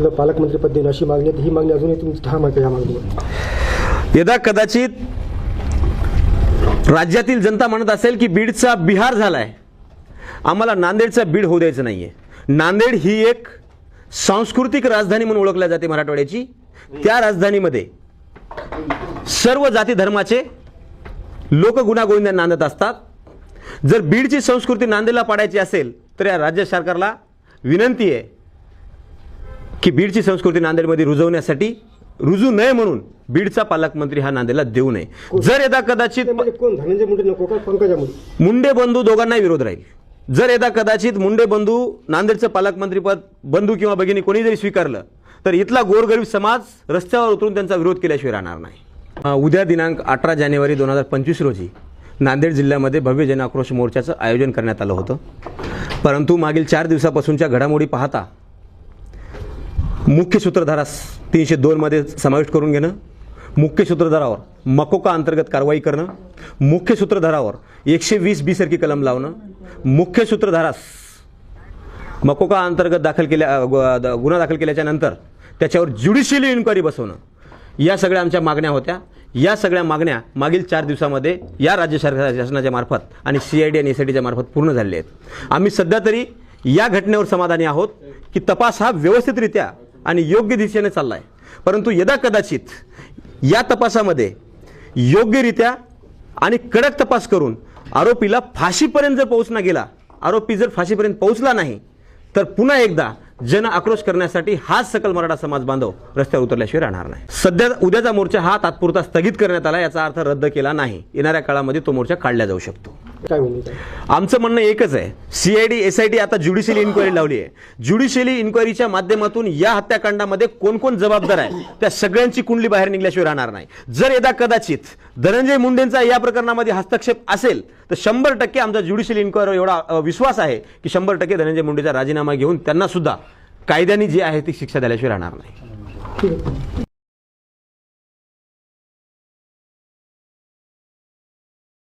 न पालकमंत्रीपद देणं अशी मागणी आहे ही मागणी अजूनही तुमची ठाम आहे का या मागणीवर. यदा कदाचित राज्यातील जनता म्हणत असेल की बीडचा बिहार झालाय आम्हाला नांदेडचा बीड होऊ द्यायचं नाहीये. नांदेड ही एक सांस्कृतिक राजधानी म्हणून ओळखल्या जाते मराठवाड्याची. त्या राजधानीमध्ये सर्व जाती धर्माचे लोक गुणागोविंदा नांदत असतात. जर बीडची संस्कृती नांदेडला पाडायची असेल तर या राज्य सरकारला विनंती आहे की बीडची संस्कृती नांदेडमध्ये रुजवण्यासाठी रुजू नये म्हणून बीडचा पालकमंत्री हा नांदेडला देऊ नये. जर यदा कदाचित म्हणजे कोण? धनंजय मुंडे नको का? पंकजा मुंडे? मुंडे बंधू दोघांनाही विरोध राहील. जर यदा कदाचित मुंडे बंधू नांदेडचं पालकमंत्रीपद बंधू किंवा भगिनी कोणी जरी स्वीकारलं तर इथला गोरगरीब समाज रस्त्यावर उतरून त्यांचा विरोध केल्याशिवाय राहणार नाही. उद्या दिनांक अठरा जानेवारी दोन हजार पंचवीस रोजी नांदेड जिल्ह्यामध्ये भव्य जन आक्रोश मोर्चाचं आयोजन करण्यात आलं होतं. परंतु मागील चार दिवसापासूनच्या घडामोडी पाहता मुख्य सूत्रधारास तीनशे दोनमध्ये समाविष्ट करून घेणं मुख्य सूत्रधारावर मकोका अंतर्गत कारवाई करणं मुख्य सूत्रधारावर एकशे वीस बी सारखी कलम लावणं मुख्य सूत्रधारास मकोका अंतर्गत दाखल केल्या गु- द- गुन्हा दाखल केल्याच्यानंतर त्याच्यावर ज्युडिशियली इन्क्वायरी बसवणं. या सगळ्या आमच्या मागण्या होत्या. या सगळ्या मागण्या मागील चार दिवसामध्ये या राज्य सरकार शासनाच्या मार्फत आणि सी आय डी आणि एस आय टीच्या मार्फत पूर्ण झालेले आहेत. आम्ही सध्या तरी या घटनेवर समाधानी आहोत की तपास हा व्यवस्थितरित्या आणि योग्य दिशेने चालला आहे परंतु यदा कदाचित या तपासामध्ये योग्यरित्या आणि कडक तपास करून आरोपीला फाशीपर्यंत जर पोहोचला गेला आरोपी जर फाशीपर्यंत पोहोचला नाही तर पुन्हा एकदा जन आक्रोश करण्यासाठी हाच सकल मराठा समाज बांधव रस्त्यावर उतरल्याशिवाय राहणार नाही. सध्या उद्याचा मोर्चा हा तात्पुरता स्थगित करण्यात आला याचा अर्थ रद्द केला नाही. येणाऱ्या काळामध्ये तो मोर्चा काढला जाऊ शकतो. काय आमचं म्हणणं एकच आहे. सीआयडी एसआयटी आता ज्युडिशियली इन्क्वायरी लावली आहे. ज्युडिशियली इन्क्वायरीच्या माध्यमातून या हत्याकांडामध्ये कोण कोण जबाबदार आहे? त्या सगळ्यांची कुंडली बाहेर निघल्याशिवाय राहणार नाही. जर यदा कदाचित धनंजय मुंडेंचा या प्रकरणामध्ये हस्तक्षेप असेल तर शंभर टक्के आमचा ज्युडिशियल इन्क्वायरी एवढा विश्वास आहे की शंभर टक्के धनंजय मुंडेचा राजीनामा घेऊन त्यांना सुद्धा कायद्याने जी आहे ती शिक्षा द्यायल्याशिवाय राहणार नाही.